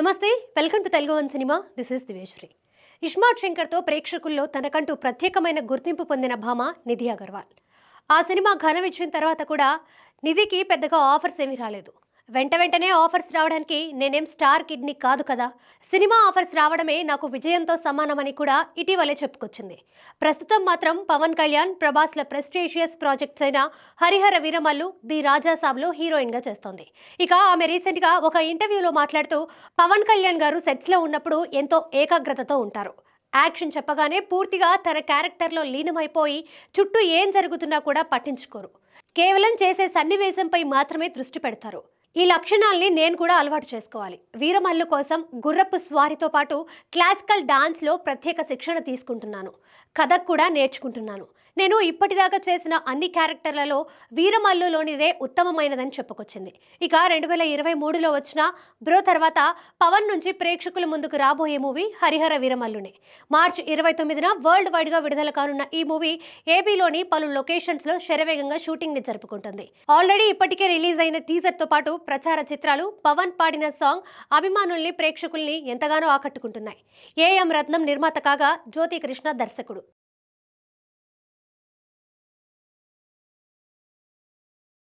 నమస్తే welcome to Telugu one cinema. This is దివేశ్రీ iSmart శంకర్తో ప్రేక్షకుల్లో తనకంటూ ప్రత్యేకమైన గుర్తింపు పొందిన భామ నిధి అగర్వాల్. ఆ సినిమా ఘన విజయం తర్వాత కూడా నిధికి పెద్దగా ఆఫర్స్ ఏమీ రాలేదు. వెంట వెంటనే ఆఫర్స్ రావడానికి నేనేం స్టార్ కిడ్ని కాదు కదా. సినిమా ఆఫర్స్ రావడమే నాకు విజయంతో సమానమని కూడా ఇటీవలే చెప్పుకొచ్చింది. ప్రస్తుతం మాత్రం పవన్ కళ్యాణ్ ప్రభాస్ల ప్రెస్టీషియస్ ప్రాజెక్ట్స్ అయిన హరిహర వీరమల్లు ది రాజాసాబ్లో హీరోయిన్గా చేస్తోంది. ఇక ఆమె రీసెంట్గా ఒక ఇంటర్వ్యూలో మాట్లాడుతూ పవన్ కళ్యాణ్ గారు సెట్స్లో ఉన్నప్పుడు ఎంతో ఏకాగ్రతతో ఉంటారు. యాక్షన్ చెప్పగానే పూర్తిగా తన క్యారెక్టర్లో లీనమైపోయి చుట్టూ ఏం జరుగుతున్నా కూడా పట్టించుకోరు. కేవలం చేసే సన్నివేశంపై మాత్రమే దృష్టి పెడతారు. ఈ లక్షణాల్ని నేను కూడా అలవాటు చేసుకోవాలి. వీరమల్లు కోసం గుర్రపు స్వారితో పాటు క్లాసికల్ డాన్స్లో ప్రత్యేక శిక్షణ తీసుకుంటున్నాను. కథక్ కూడా నేర్చుకుంటున్నాను. నేను ఇప్పటిదాకా చేసిన అన్ని క్యారెక్టర్లలో వీరమల్లులోనిదే ఉత్తమమైనదని చెప్పుకొచ్చింది. ఇక రెండు వేల ఇరవై మూడులో వచ్చిన బ్రో తర్వాత పవన్ నుంచి ప్రేక్షకుల ముందుకు రాబోయే మూవీ హరిహర వీరమల్లునే. మార్చి ఇరవై తొమ్మిదిన వరల్డ్ వైడ్గా విడుదల కానున్న ఈ మూవీ ఏపీలోని పలు లొకేషన్స్లో శరవేగంగా షూటింగ్ షూటింగ్ని జరుపుకుంటుంది. ఆల్రెడీ ఇప్పటికే రిలీజ్ అయిన టీజర్తో పాటు ప్రచార చిత్రాలు పవన్ పాడిన సాంగ్ అభిమానుల్ని ప్రేక్షకుల్ని ఎంతగానో ఆకట్టుకుంటున్నాయి. ఏఎం రత్నం నిర్మాత కాగా జ్యోతి కృష్ణ దర్శకుడు.